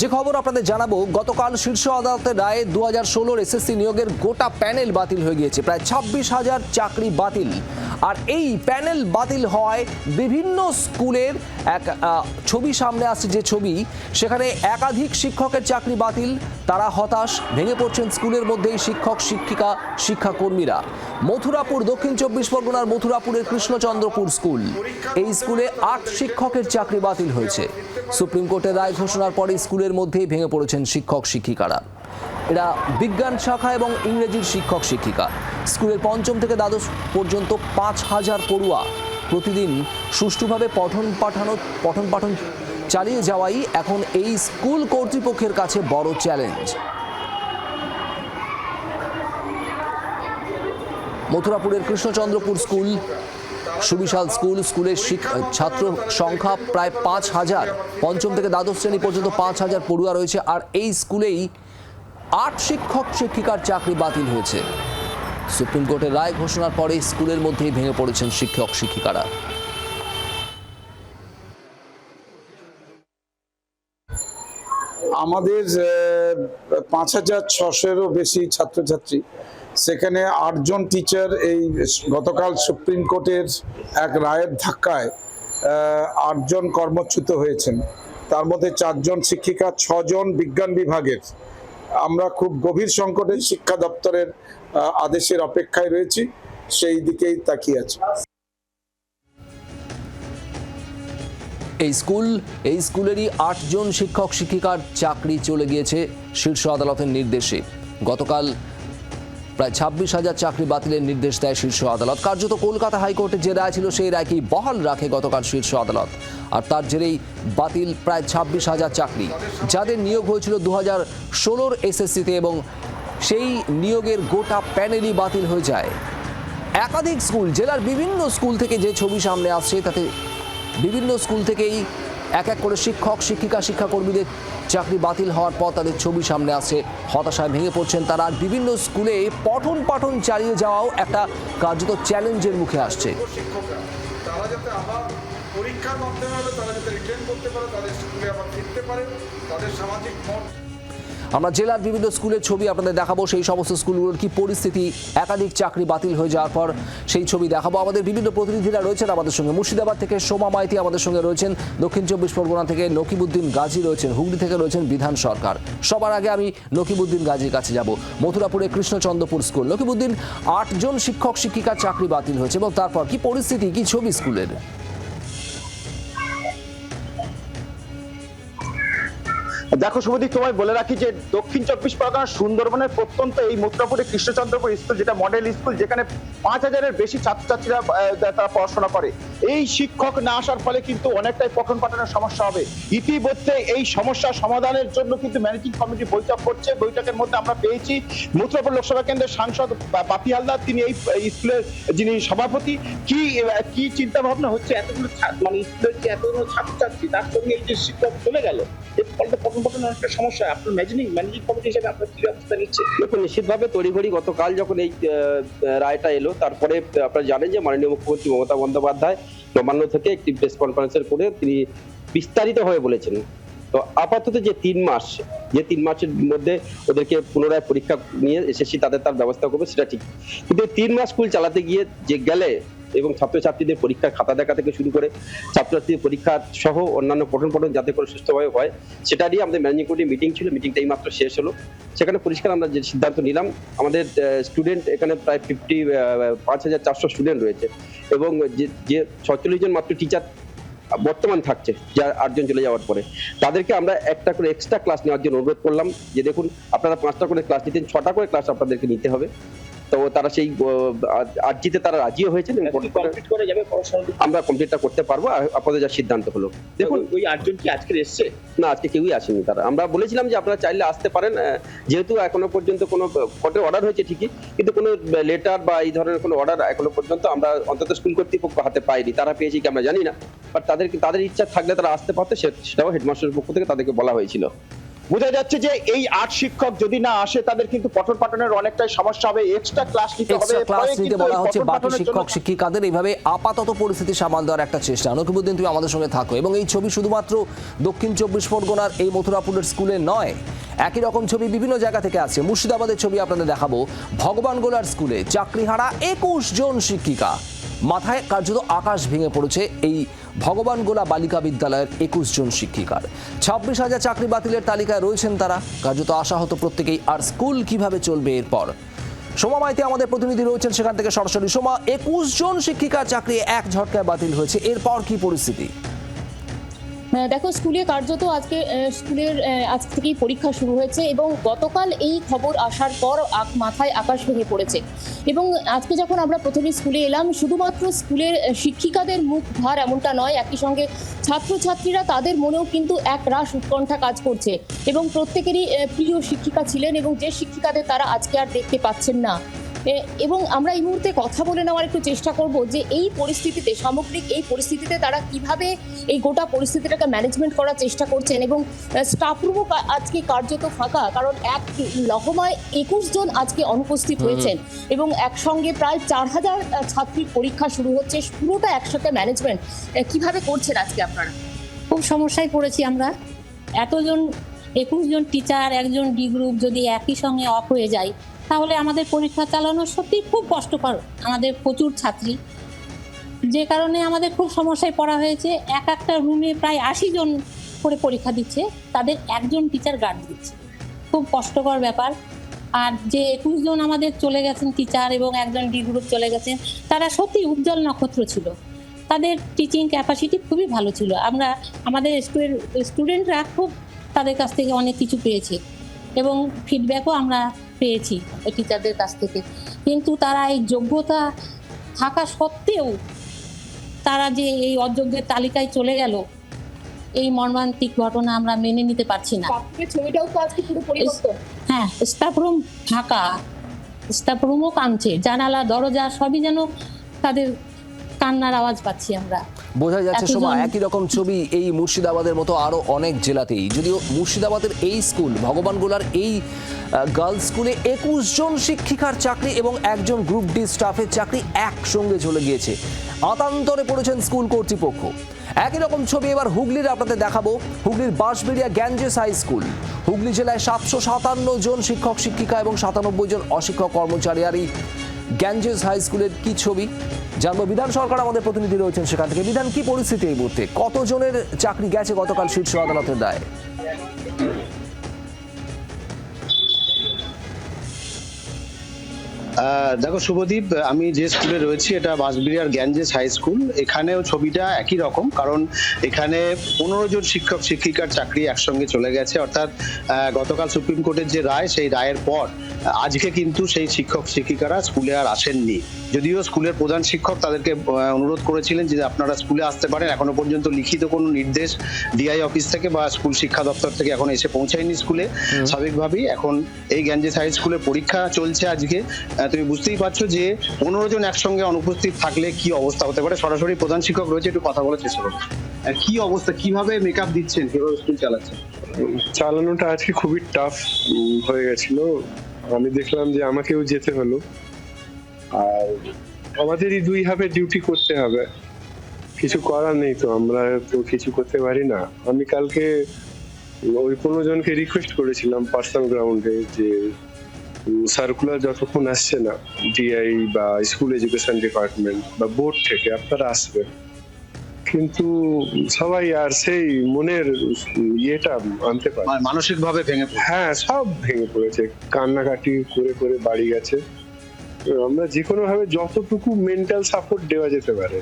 যে খবর আপনাদের জানাব, গতকাল শীর্ষ আদালতের রায়ে দু হাজার ষোলোর এসএসসি নিয়োগের গোটা প্যানেল বাতিল হয়ে গিয়েছে, প্রায় ছাব্বিশ হাজার চাকরি বাতিল। আর এই প্যানেল বাতিল হওয়ায় বিভিন্ন স্কুলের এক ছবি সামনে আসছে যে ছবি, সেখানে একাধিক শিক্ষকের চাকরি বাতিল তারা হতাশ, ভেঙে পড়ছেন স্কুলের মধ্যেই শিক্ষক, শিক্ষিকা, শিক্ষাকর্মীরা। মথুরাপুর, দক্ষিণ চব্বিশ পরগনার মথুরাপুরের কৃষ্ণচন্দ্রপুর স্কুল। এই স্কুলে আট শিক্ষকের চাকরি বাতিল হয়েছে। সুপ্রিম কোর্টের রায় ঘোষণার পরে স্কুলের মধ্যেই ভেঙে পড়েছেন শিক্ষক, শিক্ষিকারা। এরা বিজ্ঞান শাখা এবং ইংরেজির শিক্ষক, শিক্ষিকা। স্কুলের পঞ্চম থেকে দ্বাদশ পর্যন্ত পাঁচ হাজার পড়ুয়া। প্রতিদিন সুষ্ঠুভাবে পঠন পাঠানো পঠন পাঠন চালিয়ে যাওয়াই এখন এই স্কুল কর্তৃপক্ষের কাছে বড় চ্যালেঞ্জ। মথুরাপুরের কৃষ্ণচন্দ্রপুর স্কুল, সুবিশাল স্কুল, স্কুলের ছাত্র সংখ্যা প্রায় পাঁচ হাজার। পঞ্চম থেকে দ্বাদশ শ্রেণি পর্যন্ত পাঁচ হাজার পড়ুয়া রয়েছে, আর এই স্কুলেই আট শিক্ষক, শিক্ষিকার চাকরি বাতিল হয়েছে। সুপ্রিম কোর্টের রায় ঘোষণার পরে স্কুলের মধ্যেই ভেঙে পড়েছেন শিক্ষক, শিক্ষিকারা। আমাদের পাঁচ হাজার ছশোরও বেশি ছাত্রছাত্রী। সেখানে আটজন টিচার এই গতকাল সুপ্রিম কোর্টের এক রায়ের ধাক্কায় আটজন কর্মচ্যুত হয়েছেন। তার মধ্যে চারজন শিক্ষিকা, ছজন বিজ্ঞান বিভাগের। আমরা খুব গভীর সংকটে শিক্ষা দপ্তরের আদেশের অপেক্ষায় রয়েছি, সেই দিকেই তাকিয়ে আছি। এই স্কুল, এই স্কুলেরই আটজন শিক্ষক, শিক্ষিকার চাকরি চলে গিয়েছে শীর্ষ আদালতের নির্দেশে। গতকাল প্রায় ছাব্বিশ হাজার চাকরি বাতিলের নির্দেশ দেয় শীর্ষ আদালত। কার্যত কলকাতা হাইকোর্টের যে রায় ছিল, সেই রায়কেই বহাল রাখে গতকাল শীর্ষ আদালত। আর তার জেরেই বাতিল প্রায় ছাব্বিশ হাজার চাকরি। যাদের নিয়োগ হয়েছিল দু হাজার ষোলোর এসএসসিতে এবং সেই নিয়োগের গোটা প্যানেলই বাতিল হয়ে যায়। একাধিক স্কুল, জেলার বিভিন্ন স্কুল থেকে যে ছবি সামনে আসছে, তাতে বিভিন্ন স্কুল থেকেই এক এক করে শিক্ষক, শিক্ষিকা, শিক্ষাকর্মীদের চাকরি বাতিল হওয়ার পর তাদের ছবি সামনে আসে হতাশায় ভেঙে পড়ছেন তারা আর বিভিন্ন স্কুলে পঠন পাঠন চালিয়ে যাওয়াও একটা কার্যত চ্যালেঞ্জের মুখে আসছে। পরীক্ষার মাধ্যমে তারা যাতে রিটার্ন করতে পারে, তাদের স্কুলে আবার ফিরতে পারে, তাদের সামাজিক আমরা জেলার বিভিন্ন স্কুলের ছবি আপনাদের দেখাবো। সেই সমস্ত স্কুলগুলোর কি পরিস্থিতি? একাধিক চাকরি বাতিল হয়ে যাওয়ার পর সেই ছবি দেখাবো। আমাদের বিভিন্ন প্রতিনিধিরা রয়েছেন আমাদের সঙ্গে। মুর্শিদাবাদ থেকে সোমা মাইতি আমাদের সঙ্গে রয়েছেন। দক্ষিণ চব্বিশ পরগনা থেকে নকিবুদ্দিন গাজী রয়েছেন। হুগলি থেকে রয়েছেন বিধান সরকার। সবার আগে আমি নকিবুদ্দিন গাজীর কাছে যাব। মথুরাপুরে কৃষ্ণচন্দ্রপুর স্কুল। নকিবুদ্দিন, আটজন শিক্ষক শিক্ষিকার চাকরি বাতিল হয়েছে এবং তারপর কি পরিস্থিতি? কি ছবি স্কুলের? দেখো শুভদীপ, তোমায় বলে রাখি যে দক্ষিণ চব্বিশ পরগনা সুন্দরবনের প্রত্যন্ত এই মথুরাপুরে কৃষ্ণচন্দ্রপুর স্কুল, যেটা মডেল স্কুল, যেখানে পাঁচ হাজারের বেশি ছাত্রছাত্রীরা তারা পড়াশোনা করে। এই শিক্ষক না আসার ফলে কিন্তু অনেকটাই পঠন পাঠনের সমস্যা হবে। ইতিমধ্যে এই সমস্যা সমাধানের জন্য কিন্তু ম্যানেজিং কমিটি বৈঠক করছে। বৈঠকের মধ্যে আমরা পেয়েছি মথুরাপুর লোকসভা কেন্দ্রের সাংসদ বাপি হালদার, তিনি এই স্কুলের যিনি সভাপতি। কি কি চিন্তা ভাবনা হচ্ছে? এতগুলো মানে স্কুলের যে এতগুলো ছাত্রছাত্রী, তার সঙ্গে এই যে শিক্ষক চলে গেল, এর ফলে সমস্যা, আপনার দেখুন, নিশ্চিতভাবে তড়িঘড়ি গতকাল যখন এই রায়টা এলো, তারপরে আপনারা জানেন যে মাননীয় মুখ্যমন্ত্রী মমতা বন্দ্যোপাধ্যায় নবান্ন থেকে একটি প্রেস কনফারেন্সের করে তিনি বিস্তারিত হয়ে বলেছেন। তো আপাতত যে তিন মাস, যে তিন মাসের মধ্যে ওদেরকে পুনরায় পরীক্ষা নিয়ে এসেছি তাদের তার ব্যবস্থা করবে, সেটা ঠিক। কিন্তু তিন মাস স্কুল চালাতে গিয়ে যে গেলে এবং ছাত্রছাত্রীদের পরীক্ষার খাতা দেখা থেকে শুরু করে ছাত্রছাত্রীদের পরীক্ষা সহ অন্যান্য পঠন পঠন যাতে করে সুস্থভাবে হয়, সেটা নিয়ে আমাদের ম্যানেজিং কমিটি মিটিং ছিল মিটিংটা এই মাত্র শেষ হলো। সেখানে পরিষ্কার আমরা যে সিদ্ধান্ত নিলাম, আমাদের স্টুডেন্ট এখানে প্রায় ফিফটি পাঁচ হাজার চারশো স্টুডেন্ট রয়েছে এবং যে- যে ছচল্লিশ জন মাত্র টিচার বর্তমান থাকছে, যা আটজন চলে যাওয়ার পরে। তাদেরকে আমরা একটা করে এক্সট্রা ক্লাস নেওয়ার জন্য অনুরোধ করলাম যে দেখুন, আপনারা পাঁচটা করে ক্লাস নিতেন, ছটা করে ক্লাস আপনাদেরকে নিতে হবে। তো তারা সেই আর্জিতে তারা রাজিও হয়েছেন কমপ্লিট করে যাবে আমরা কমপ্লিটটা করতে পারব আপাতত যা সিদ্ধান্ত হলো। দেখুন ওই আটজন কি আজকে এসছে? না আজকে কেউই আসেনি তারা। আমরা বলেছিলাম যে আপনারা চাইলে আসতে পারেন যেহেতু এখনও পর্যন্ত কোনো কোর্টের অর্ডার হয়েছে ঠিকই কিন্তু কোনো লেটার বা এই ধরনের কোনো অর্ডার এখনও পর্যন্ত আমরা অন্তত স্কুল কর্তৃপক্ষ হাতে পাইনি। তারা পেয়েছি কি আমরা জানি না বাট তাদের তাদের ইচ্ছা থাকলে তারা আসতে পারতো সেটাও হেডমাস্টারের পক্ষ থেকে তাদেরকে বলা হয়েছিল। বোঝা যাচ্ছে যে এই আট শিক্ষক যদি না আসে তাদের কিন্তু পঠন পাঠনের অনেকটাই সমস্যা হবে। এক্সট্রা ক্লাস নিতে হবে। ক্লাস নিতে বলা হচ্ছে বাকি শিক্ষক শিক্ষিকাদের। এইভাবে আপাতত পরিস্থিতি সামাল দেওয়ার একটা চেষ্টা। নকিবুদ্দিন তুমি আমাদের সঙ্গে থাকো। এবং এই ছবি শুধুমাত্র দক্ষিণ চব্বিশ পরগনার এই মথুরাপুরের স্কুলে নয় একই রকম ছবি বিভিন্ন জায়গা থেকে আছে মুর্শিদাবাদের ছবি আপনাদের দেখাবো। ভগবান গোলার স্কুলে চাকরিহারা একুশ জন শিক্ষিকা। মাথায় কার্যত আকাশ ভেঙে পড়েছে এই ভগবান গোলা বালিকা বিদ্যালয়ের একুশ জন শিক্ষিকার। ছাব্বিশ হাজার চাকরি বাতিলের তালিকায় রয়েছেন তারা। কার্যত আশাহত প্রত্যেকেই। আর স্কুল কীভাবে চলবে এরপর? সোমা মাইতি আমাদের প্রতিনিধি রয়েছেন সেখান থেকে সরাসরি। সোমা, একুশ জন শিক্ষিকার চাকরি এক ঝটকায় বাতিল হয়েছে। এরপর কি পরিস্থিতি? দেখো, স্কুলে কার্যত আজকে স্কুলের আজ থেকেই পরীক্ষা শুরু হয়েছে এবং গতকাল এই খবর আসার পর মাথায় আকাশ ভেঙে পড়েছে। এবং আজকে যখন আমরা প্রথমে স্কুলে এলাম, শুধুমাত্র স্কুলের শিক্ষিকাদের মুখ ভার এমনটা নয়, একই সঙ্গে ছাত্রছাত্রীরা তাদের মনেও কিন্তু এক রাস উৎকণ্ঠা কাজ করছে। এবং প্রত্যেকেরই প্রিয় শিক্ষিকা ছিলেন এবং যে শিক্ষিকাদের তারা আজকে আর দেখতে পাচ্ছেন না। এবং আমরা এই মুহূর্তে কথা বলে নেওয়ার একটু চেষ্টা করব যে এই পরিস্থিতিতে সামগ্রিক এই পরিস্থিতিতে তারা কীভাবে এই গোটা পরিস্থিতিটাকে ম্যানেজমেন্ট করার চেষ্টা করছেন এবং স্টাফ রুমও আজকে কার্যত ফাঁকা কারণ এক লহমায় একুশ জন আজকে অনুপস্থিত হয়েছেন এবং একসঙ্গে প্রায় চার হাজার ছাত্রীর পরীক্ষা শুরু হচ্ছে। পুরোটা একসাথে ম্যানেজমেন্ট কীভাবে করছেন আজকে আপনারা? খুব সমস্যায় পড়েছি আমরা। এতজন একুশ জন টিচার একজন ডি গ্রুপ যদি একই সঙ্গে অফ হয়ে যায় তাহলে আমাদের পরীক্ষা চালানো সত্যি খুব কষ্টকর। আমাদের প্রচুর ছাত্রী। যে কারণে আমাদের খুব সমস্যায় পড়া হয়েছে। এক একটা রুমে প্রায় আশি জন করে পরীক্ষা দিচ্ছে। তাদের একজন টিচার গার্ড দিচ্ছে। খুব কষ্টকর ব্যাপার। আর যে একুশ জন আমাদের চলে গেছেন টিচার এবং একজন ডি গ্রুপ চলে গেছেন তারা সত্যি উজ্জ্বল নক্ষত্র ছিল। তাদের টিচিং ক্যাপাসিটি খুবই ভালো ছিল। আমরা, আমাদের স্টুডেন্টরা খুব তাদের কাছ থেকে অনেক কিছু পেয়েছে। এবং ফিডব্যাকও আমরা পেয়েছি ওই টিচারদের কাছ থেকে। কিন্তু তারা এই যোগ্যতা থাকা সত্ত্বেও তারা যে এই অযোগ্যের তালিকায় চলে গেল এই মর্মান্তিক ঘটনা আমরা মেনে নিতে পারছি না। হ্যাঁ স্টাফ রুম ফাঁকা স্টাফ রুমও কাঁদছে জানালা দরজা সবই যেন তাদের কান্নার আওয়াজ পাচ্ছি আমরা। বোঝা যাচ্ছে এতজন- সোমা একই রকম ছবি এই মুর্শিদাবাদের মতো আরও অনেক জেলাতেই। যদিও মুর্শিদাবাদের এই স্কুল ভগবান গোলার এই গার্লস স্কুলে একুশ জন শিক্ষিকার চাকরি এবং একজন গ্রুপ ডি স্টাফের চাকরি একসঙ্গে চলে গিয়েছে। আতান্তরে পড়েছেন স্কুল কর্তৃপক্ষ। একই রকম ছবি এবার হুগলির আপনাদের দেখাবো। হুগলির Bansberia Ganges high school. Hooghly জেলায় সাতশো সাতান্ন জন শিক্ষক শিক্ষিকা এবং সাতানব্বই জন অশিক্ষক কর্মচারী আর এই গ্যাঞ্জেস হাই স্কুলের কি ছবি? জানব। বিধান সরকার আমাদের প্রতিনিধি রয়েছেন সেখান থেকে। বিধান, কি পরিস্থিতি এই মুহূর্তে? কতজনের চাকরি গেছে গতকাল শীর্ষ আদালতের দায়? দেখো শুভদীপ, আমি যে স্কুলে রয়েছি, এটা বাঁশবিড়িয়ার গ্যাঞ্জেস হাই স্কুল। এখানেও ছবিটা একই রকম, কারণ এখানে পনেরো জন শিক্ষক, শিক্ষিকার চাকরি একসঙ্গে চলে গেছে। অর্থাৎ গতকাল সুপ্রিম কোর্টের যে রায়, সেই রায়ের পর আজকে কিন্তু সেই শিক্ষক শিক্ষিকারা স্কুলে আর আসেননি। যদিও স্কুলের প্রধান শিক্ষক তাদেরকে অনুরোধ করেছিলেন যে আপনারা স্কুলে আসতে পারেন। এখনও পর্যন্ত লিখিত কোনো নির্দেশ ডিআই অফিস থেকে বা স্কুল শিক্ষা দপ্তর থেকে এখন এসে পৌঁছায়নি স্কুলে। স্বাভাবিকভাবেই এখন এই গ্যাঞ্জেস হাই স্কুলে পরীক্ষা চলছে আজকে। তুমি বুঝতেই পারছ যে পনেরো জন একসঙ্গে অনুপস্থিত থাকলে কি অবস্থা হতে পারে? সরাসরি প্রধান শিক্ষক রয়েছে একটু কথা বলার চেষ্টা করব কি অবস্থা কীভাবে মেকআপ দিচ্ছেন কীভাবে স্কুল চালাচ্ছেন? চালানোটা আজকে খুবই টাফ হয়ে গেছিল। আমি দেখলাম যে আমাকেও যেতে হলো। আর আমাদেরই দুই হাবে ডিউটি করতে হবে। কিছু করার নেই তো, আমরা তো কিছু করতে পারি না। আমি কালকে ওই কোনো জনকে রিকোয়েস্ট করেছিলাম পার্সোনাল গ্রাউন্ডে যে সার্কুলার যতক্ষণ আসছে না ডিআই বা স্কুল এডুকেশন ডিপার্টমেন্ট বা বোর্ড থেকে, আপনারা আসবেন। কিন্তু সবাই আর সেই মনের ইয়েটা আনতে পারে। মানসিক ভাবে ভেঙে পড়ে। হ্যাঁ সব ভেঙে পড়েছে। কান্নাকাটি করে করে বাড়ি গেছে। আমরা যে কোনো ভাবে যতটুকু মেন্টাল সাপোর্ট দেওয়া যেতে পারে।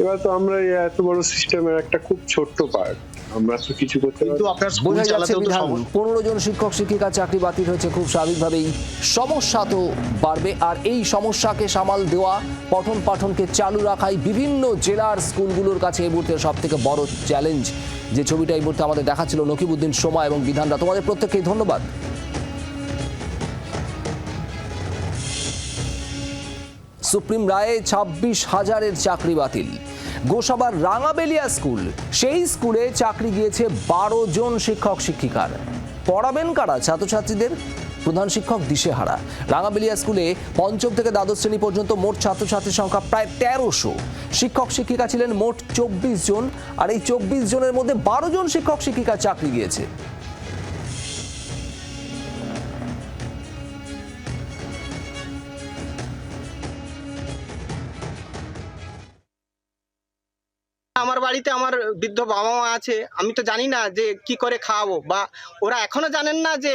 এবার তো আমরা এত বড় সিস্টেমের একটা খুব ছোট্ট পার্ট আমরা তো কিছু করতে কিন্তু আপনার স্কুল চালাতেও তো পনেরো জন শিক্ষক শিক্ষিকার চাকরি বাতিল হয়েছে খুব স্বাভাবিকভাবেই সমস্যা তো বাড়বে। আর এই সমস্যাকে সামাল দেওয়া পঠন পাঠনকে চালু রাখাই বিভিন্ন জেলার স্কুলগুলোর কাছে এই মুহূর্তে সব থেকে বড় চ্যালেঞ্জ যে ছবিটা এই মুহূর্তে আমাদের দেখাচ্ছিল নকিবুদ্দিন সোমা এবং বিধানরা। তোমাদের প্রত্যেককেই ধন্যবাদ। সুপ্রিম রায়ে ছাব্বিশ হাজারের চাকরি বাতিল। গোসাবার রাঙাবেলিয়া স্কুল। সেই স্কুলে চাকরি গিয়েছে বারো জন শিক্ষক, শিক্ষিকার। পড়াবেন কারা ছাত্রছাত্রীদের? প্রধান শিক্ষক দিশেহারা। রাঙাবেলিয়া স্কুলে পঞ্চম থেকে দ্বাদশ শ্রেণি পর্যন্ত মোট ছাত্রছাত্রীর সংখ্যা প্রায় তেরোশো। শিক্ষক, শিক্ষিকা ছিলেন মোট চব্বিশ জন। আর এই চব্বিশ জনের মধ্যে বারো জন শিক্ষক শিক্ষিকা চাকরি গিয়েছে। বাড়িতে আমার বৃদ্ধ বাবা মা আছে, আমি তো জানি না যে কি করে খাওয়াবো বা ওরা এখনও জানেন না যে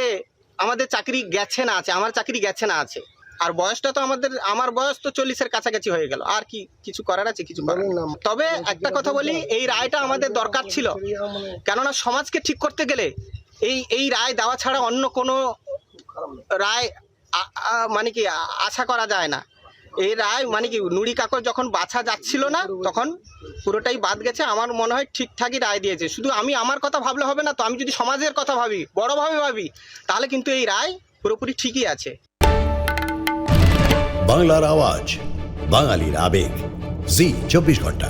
আমাদের চাকরি গেছে না আছে, আমার চাকরি গেছে না আছে। আর বয়সটা তো আমাদের, আমার বয়স তো চল্লিশের কাছাকাছি হয়ে গেল, আর কি কিছু করার আছে, কিছু তবে একটা কথা বলি, এই রায়টা আমাদের দরকার ছিল। কেননা সমাজকে ঠিক করতে গেলে এই এই রায় দেওয়া ছাড়া অন্য কোনো রায় মানে কি আশা করা যায় না। এই রায় মানে কি, নুড়ি কাকর যখন বাছা যাচ্ছিল না, তখন পুরোটাই বাদ গেছে। আমার মনে হয় ঠিকঠাকই রায় দিয়েছে। শুধু আমি আমার কথা ভাবলে হবে না তো, আমি যদি সমাজের কথা ভাবি, বড়ভাবে ভাবি, তাহলে কিন্তু এই রায় পুরোপুরি ঠিকই আছে। বাংলার আওয়াজ, বাঙালির আবেগ। জি, চব্বিশ ঘণ্টা।